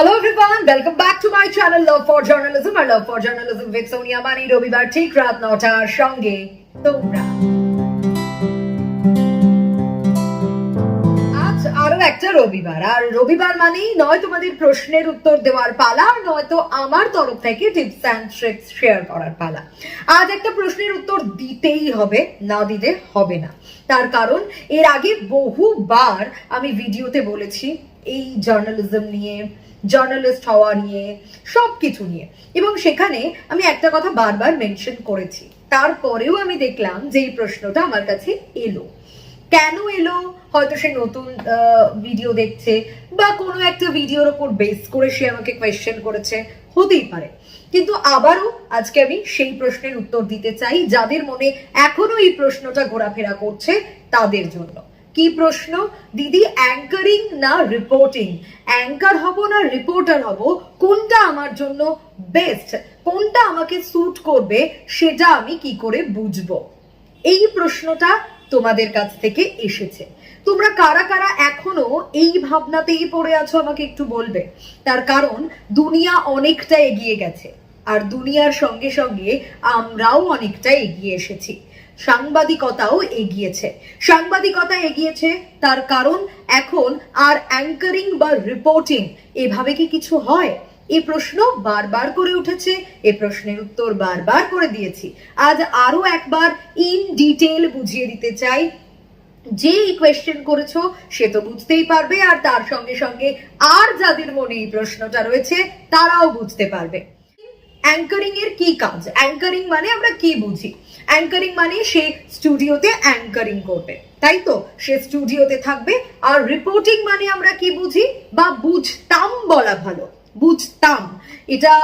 Hello everyone, welcome back to my channel Love for Journalism. Or Love for Journalism with Sonia Mani রবিবার ঠিক রাত নটার সঙ্গে তোমরা আরও একটা রবিবার আর রবিবার মানেই নয় তোমাদের প্রশ্নের উত্তর দেওয়ার পালা আর নয়তো আমার তরফ থেকে টিপস অ্যান্ড ট্রিক্স শেয়ার করার পালা আজ একটা প্রশ্নের উত্তর দিতেই হবে না দিতে হবে না তার কারণ এর আগে বহুবার আমি ভিডিওতে বলেছি এই জার্নালিজম নিয়ে জার্নালিস্ট হওয়া নিয়ে সব কিছু নিয়ে। এবং সেখানে আমি একটা কথা বারবার মেনশন করেছি। তারপরেও আমি দেখলাম যে এই প্রশ্নটা আমার কাছে এলো। কেন এলো? হয়তো সে নতুন ভিডিও দেখছে বা কোনো একটা ভিডিওর ওপর বেস করে সে আমাকে কোয়েশ্চেন করেছে, হতেই পারে। কিন্তু আবারও আজকে আমি সেই প্রশ্নের উত্তর দিতে চাই, যাদের মনে এখনও এই প্রশ্নটা ঘোরাফেরা করছে, তাদের জন্য। কি প্রশ্ন? দিদি অ্যাঙ্কারিং না রিপোর্টিং অ্যাঙ্কার হব না রিপোর্টার হব? কোনটা আমার জন্য বেস্ট কোনটা আমাকে স্যুট করবে? সেটা আমি কি করে বুঝব? এই প্রশ্নটা তোমাদের কাছ থেকে এসেছে। তোমরা কারা কারা এখনও এই ভাবনাতেই পড়ে আছো আমাকে একটু বলবে? তার কারণ, দুনিয়া অনেকটা এগিয়ে গেছে। আর দুনিয়ার সঙ্গে সঙ্গে আমরাও অনেকটা এগিয়ে এসেছি। সাংবাদিকতাও এগিয়েছে। সাংবাদিকতা এগিয়েছে, তার কারণ এখন আর অ্যাঙ্কারিং বা রিপোর্টিং এভাবে কি কিছু হয়? এই প্রশ্ন বারবার করে উঠেছে, এ প্রশ্নের উত্তর বারবার করে দিয়েছি। আজ আরও একবার ইন ডিটেল বুঝিয়ে দিতে চাই। যে এই কোয়েশ্চেন করেছ, সে তো বুঝতেই পারবে, আর তার সঙ্গে সঙ্গে আর যাদের মনে এই প্রশ্নটা রয়েছে, তারাও বুঝতে পারবে। অ্যাঙ্কারিং এর কি কাজ? অ্যাঙ্কারিং মানে আমরা কি বুঝি? অ্যাঙ্কারিং মানে সে স্টুডিওতে অ্যাঙ্কারিং করবে, তাই তো? সে স্টুডিওতে থাকবে, আর রিপোর্টিং মানে আমরা কি বুঝি? বা বুঝতাম বলা ভালো, বুঝতাম। এটা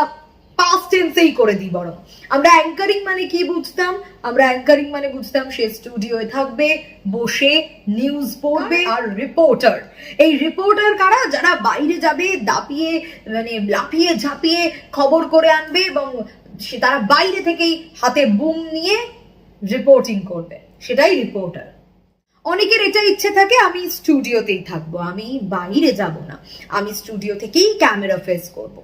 পাস্ট টেন্সেই করে দিই বরং। আমরা অ্যাঙ্কারিং মানে কি বুঝতাম? আমরা অ্যাঙ্কারিং মানে বুঝতাম সে স্টুডিওয়ে থাকবে, বসে নিউজ পড়বে আর রিপোর্টার এই রিপোর্টার কারা? যারা বাইরে যাবে, দাপিয়ে মানে লাফিয়ে ঝাঁপিয়ে খবর করে আনবে এবং সে তারা বাইরে থেকেই হাতে বুম নিয়ে রিপোর্টিং করবে। সেটাই রিপোর্টার অনেকের এটা ইচ্ছে থাকে, আমি স্টুডিওতেই থাকব, আমি বাইরে যাব না। আমি স্টুডিও থেকেই ক্যামেরা ফেস করব।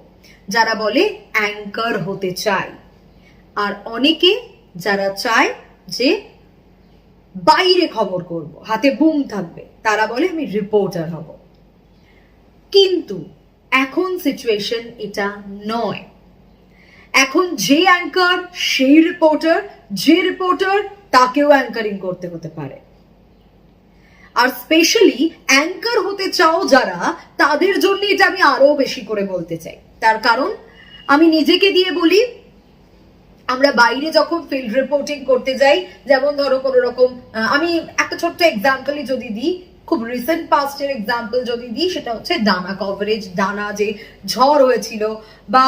যারা বলে অ্যাঙ্কার হতে চায়। আর অনেকে যারা চায় যে বাইরে খবর করব, হাতে বুম থাকবে, তারা বলে আমি রিপোর্টার হব। কিন্তু এখন সিচুয়েশন এটা নয়। এখন যে অ্যাঙ্কার সেই রিপোর্টার যে রিপোর্টার তাকেও অ্যাঙ্কারিং করতে হতে পারে। আর স্পেশালি অ্যাঙ্কার হতে চাও যারা, তাদের জন্য এটা আমি আরও বেশি করে বলতে চাই। তার কারণ, আমি নিজেকে দিয়ে বলি, আমরা বাইরে যখন ফিল্ড রিপোর্টিং করতে যাই, যেমন ধরো কোনো রকম আমি একটা ছোট্ট এক্সাম্পলই যদি দিই, খুব রিসেন্ট পাস্টের এক্সাম্পল যদি দিই, সেটা হচ্ছে ডানা কভারেজ দানা যে ঝড় হয়েছিল, বা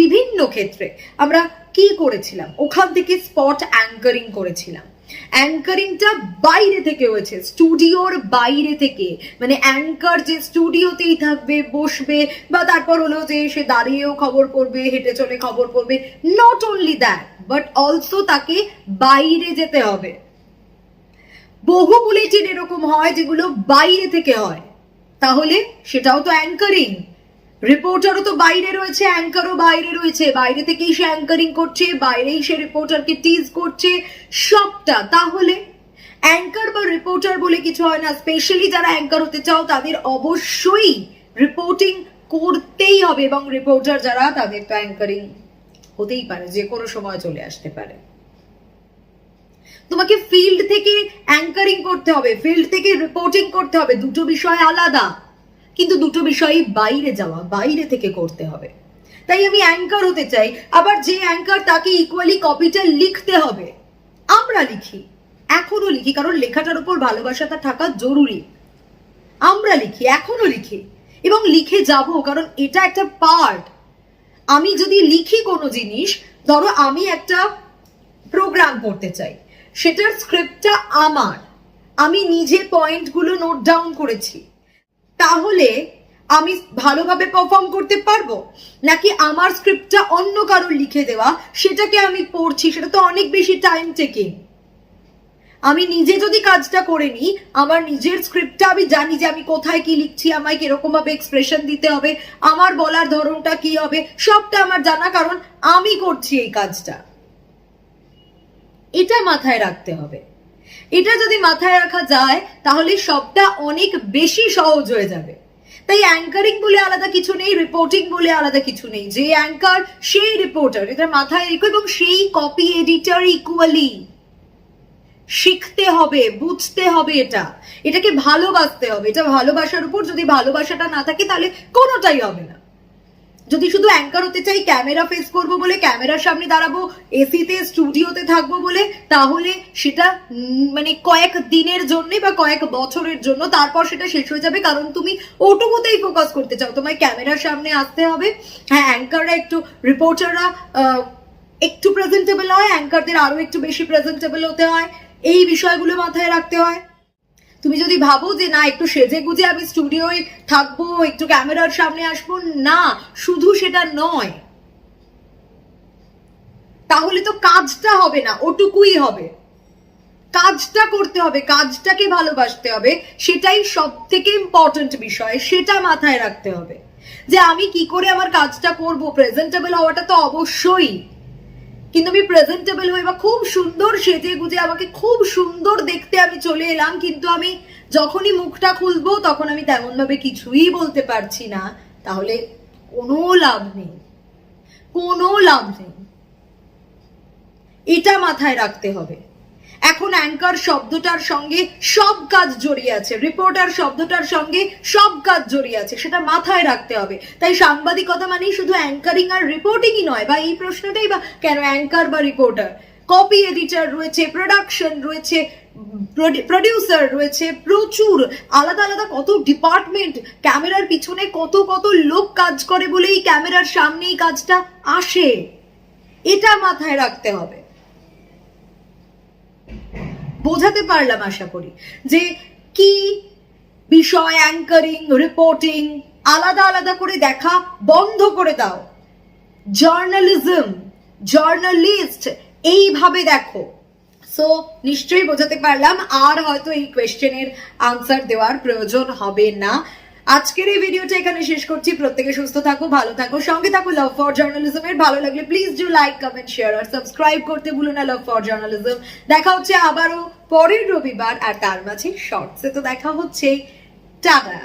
বিভিন্ন ক্ষেত্রে আমরা কি করেছিলাম? ওখান থেকে স্পট অ্যাঙ্কারিং করেছিলাম। অ্যাঙ্কারিংটা বাইরে থেকে হয়েছে, স্টুডিওর বাইরে থেকে। মানে অ্যাঙ্কার যে স্টুডিওতেই থাকবে, বসবে, বা তারপর হলো যে সে দাঁড়িয়েও খবর করবে, হেঁটে চলে খবর করবে not only that but also তাকে বাইরে যেতে হবে। বহু বুলেটিন এরকম হয় যেগুলো বাইরে থেকে হয়। তাহলে সেটাও তো অ্যাঙ্কারিং। রিপোর্টারও তো বাইরে রয়েছে অ্যাঙ্কারও বাইরে রয়েছে। বাইরে থেকেই সে অ্যাঙ্কারিং করছে, বাইরেই সে রিপোর্টারকে টিজ করছে সবটা। তাহলে অ্যাঙ্কার বা রিপোর্টার বলে কিছু হয় না স্পেশালি যারা অ্যাঙ্কার হতে চাও, তাদের অবশ্যই রিপোর্টিং করতেই হবে এবং রিপোর্টার যারা, তাদের তো অ্যাঙ্কারিং হতেই পারে, যে কোনো সময় চলে আসতে পারে। তোমাকে ফিল্ড থেকে অ্যাঙ্কারিং করতে হবে ফিল্ড থেকে রিপোর্টিং করতে হবে, দুটো বিষয় আলাদা। কিন্তু দুটো বিষয়ই বাইরে যাওয়া, বাইরে থেকে করতে হবে। তাই আমি অ্যাঙ্কার হতে চাই। আবার যে অ্যাঙ্কার তাকে ইকুয়ালি কপিটা লিখতে হবে। আমরা লিখি। এখনও লিখি, কারণ লেখাটার উপর ভালোবাসাটা থাকা জরুরি। আমরা লিখি এখনও লিখি। এবং লিখে যাব, কারণ এটা একটা পার্ট আমি যদি লিখি কোনো জিনিস, ধরো আমি একটা প্রোগ্রাম করতে চাই। সেটার স্ক্রিপ্টটা আমার। আমি নিজে পয়েন্টগুলো নোট ডাউন করেছি। তাহলে আমি ভালোভাবে পারফর্ম করতে পারব? নাকি আমার স্ক্রিপ্টটা অন্য কারোর লিখে দেওয়া? সেটাকে আমি পড়ছি, সেটা তো অনেক বেশি টাইম টেকিং আমি নিজে যদি কাজটা করে নিই, আমার নিজের স্ক্রিপ্টটা আমি জানি যে আমি কোথায় কি লিখছি, আমায় কীরকম ভাবে এক্সপ্রেশন দিতে হবে, আমার বলার ধরনটা কি হবে, সবটা আমার জানা, কারণ আমি করছি এই কাজটা। এটা মাথায় রাখতে হবে। এটা যদি মাথায় রাখা যায়, তাহলে সবটা অনেক বেশি সহজ হয়ে যাবে। তাই অ্যাঙ্কারিং বলে আলাদা কিছু নেই রিপোর্টিং বলে আলাদা কিছু নেই। যে অ্যাঙ্কার সেই রিপোর্টার এটা মাথায় রেখো এবং সেই কপি এডিটার ইকুয়ালি শিখতে হবে, বুঝতে হবে এটা। এটাকে ভালোবাসতে হবে। এটা ভালোবাসার উপর যদি ভালোবাসাটা না থাকে, তাহলে কোনোটাই হবে না। যদি শুধু অ্যাঙ্কার হতে চাই ক্যামেরা ফেস করব বলে ক্যামেরার সামনে দাঁড়াবো এসিতে স্টুডিওতে থাকব বলে, তাহলে সেটা মানে কয়েক দিনের জন্য বা কয়েক বছরের জন্য তারপর সেটা শেষ হয়ে যাবে। কারণ তুমি ওটুকুতেই ফোকাস করতে চাও, তোমায় ক্যামেরার সামনে আসতে হবে। হ্যাঁ অ্যাঙ্কাররা একটু রিপোর্টাররা একটু প্রেজেন্টেবল হয় অ্যাঙ্কারদের আরও একটু বেশি প্রেজেন্টেবল হতে হয়। এই বিষয়গুলো মাথায় রাখতে হয়। তুমি যদি ভাবো যে না, একটু সেজে গুজে আমি স্টুডিওয় থাকব, একটু ক্যামেরার সামনে আসব, না, শুধু সেটা নয়। তাহলে তো কাজটা হবে না, ওটুকুই হবে। কাজটা করতে হবে, কাজটাকে ভালোবাসতে হবে, সেটাই সব থেকে ইম্পর্টেন্ট বিষয়, সেটা মাথায় রাখতে হবে। যে আমি কি করে আমার কাজটা করব প্রেজেন্টেবল হওয়াটা তো অবশ্যই। কিন্তু আমি প্রেজেন্টেবল হই বা খুব সুন্দর সেজে গুজে, আমাকে খুব সুন্দর দেখতে আমি চলে এলাম, কিন্তু আমি যখনই মুখটা খুলবো তখন আমি তেমনভাবে কিছুই বলতে পারছি না। তাহলে কোনো লাভ নেই, কোনো লাভ নেই। এটা মাথায় রাখতে হবে। এখন অ্যাঙ্কার শব্দটার সঙ্গে সব কাজ জড়িয়ে আছে। রিপোর্টার শব্দটার সঙ্গে সব কাজ জড়িয়ে আছে। সেটা মাথায় রাখতে হবে। তাই সাংবাদিকতা মানেই শুধু অ্যাঙ্কারিং আর রিপোর্টিংই নয়, বা এই প্রশ্নটাই বা কেন অ্যাঙ্কার বা রিপোর্টার? কপি এডিটার রয়েছে প্রোডাকশন রয়েছে প্রডিউসার রয়েছে, প্রচুর। আলাদা আলাদা কত ডিপার্টমেন্ট ক্যামেরার পিছনে কত কত লোক কাজ করে বলেই ক্যামেরার সামনেই কাজটা আসে। এটা মাথায় রাখতে হবে। বোঝাতে পারলাম আশা করি যে কি বিষয় অ্যাঙ্কারিং রিপোর্টিং আলাদা আলাদা করে দেখা, বন্ধ করে দাও। জার্নালিজম জার্নালিস্ট এইভাবে দেখো। সো নিশ্চয়ই বোঝাতে পারলাম, আর হয়তো এই কোয়েশ্চেনের আনসার দেওয়ার প্রয়োজন হবে না। আজকের এই ভিডিওটা এখানে শেষ করছি। প্রত্যেকে সুস্থ থাকো, ভালো থাকো, সঙ্গে থাকো লাভ ফর জার্নালিজমের ভালো লাগলে please do like comment share R subscribe করতে ভুলো না লাভ ফর জার্নালিজম দেখা হচ্ছে আবারও পরের রবিবার আর তার মাঝে শর্টসে তো দেখা হচ্ছে, টাটা।